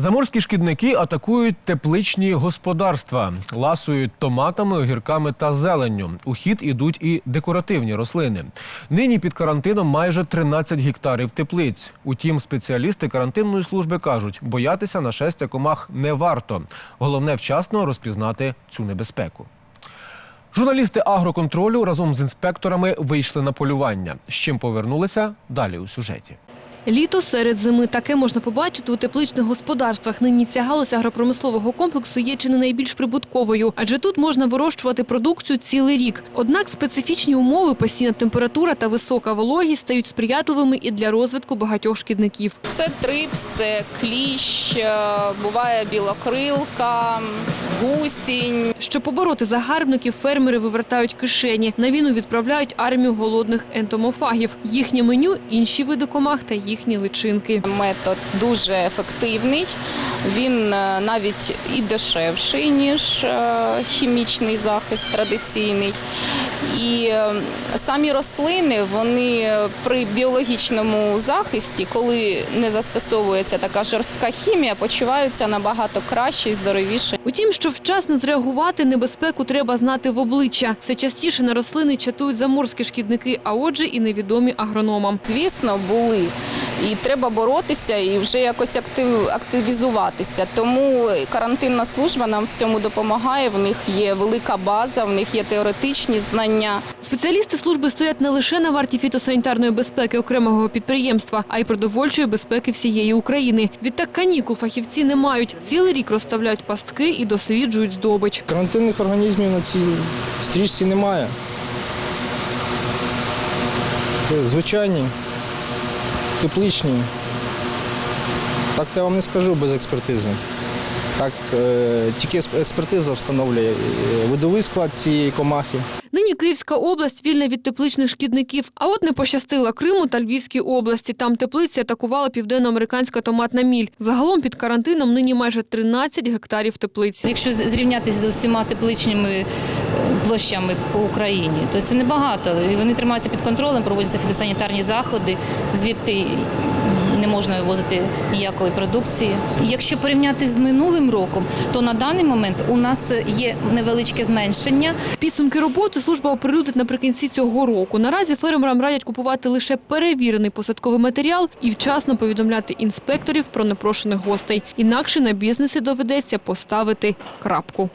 Заморські шкідники атакують тепличні господарства, ласують томатами, огірками та зеленню. У хід ідуть і декоративні рослини. Нині під карантином майже 13 гектарів теплиць. Утім, спеціалісти карантинної служби кажуть, боятися нашестя комах не варто. Головне вчасно розпізнати цю небезпеку. Журналісти агроконтролю разом з інспекторами вийшли на полювання. З чим повернулися далі у сюжеті. Літо серед зими. Таке можна побачити у тепличних господарствах. Нині ця галузь агропромислового комплексу є чи не найбільш прибутковою, адже тут можна вирощувати продукцію цілий рік. Однак специфічні умови, постійна температура та висока вологість стають сприятливими і для розвитку багатьох шкідників. Це трипс, це кліщ, е, буває білокрилка, гусінь. Щоб побороти загарбників, фермери вивертають кишені. На війну відправляють армію голодних ентомофагів. Їхнє меню – інші види комах та їхні личинки. Метод дуже ефективний. Він е, навіть і дешевший, ніж е, хімічний захист традиційний. І е, самі рослини, вони при біологічному захисті, коли не застосовується така жорстка хімія, почуваються набагато краще і здоровіше. Утім, щоб вчасно зреагувати, небезпеку треба знати в обличчя. Все частіше на рослини чатують заморські шкідники, а отже і невідомі агрономам. Звісно, були. І треба боротися і вже якось актив, активізуватися. Тому карантинна служба нам в цьому допомагає. В них є велика база, в них є теоретичні знання. Спеціалісти служби стоять не лише на варті фітосанітарної безпеки окремого підприємства, а й продовольчої безпеки всієї України. Відтак канікул фахівці не мають. Цілий рік розставляють пастки і досліджують здобич. Карантинних організмів на цій стрічці немає. Це звичайні, тепличні. Так я вам не скажу без експертизи. Так, е, тільки експертиза встановлює е, видовий склад цієї комахи. Нині Київська область вільна від тепличних шкідників. А от не пощастила Криму та Львівській області. Там теплиці атакувала південноамериканська томатна міль. Загалом під карантином нині майже 13 гектарів теплиць. Якщо зрівнятися з усіма тепличними е, площами по Україні, то це небагато. І вони тримаються під контролем, проводяться фітосанітарні заходи, звідти можна вивозити ніякої продукції. Якщо порівняти з минулим роком, то на даний момент у нас є невеличке зменшення. Підсумки роботи служба оприлюднить наприкінці цього року. Наразі фермерам радять купувати лише перевірений посадковий матеріал і вчасно повідомляти інспекторів про непрошених гостей. Інакше на бізнесі доведеться поставити крапку.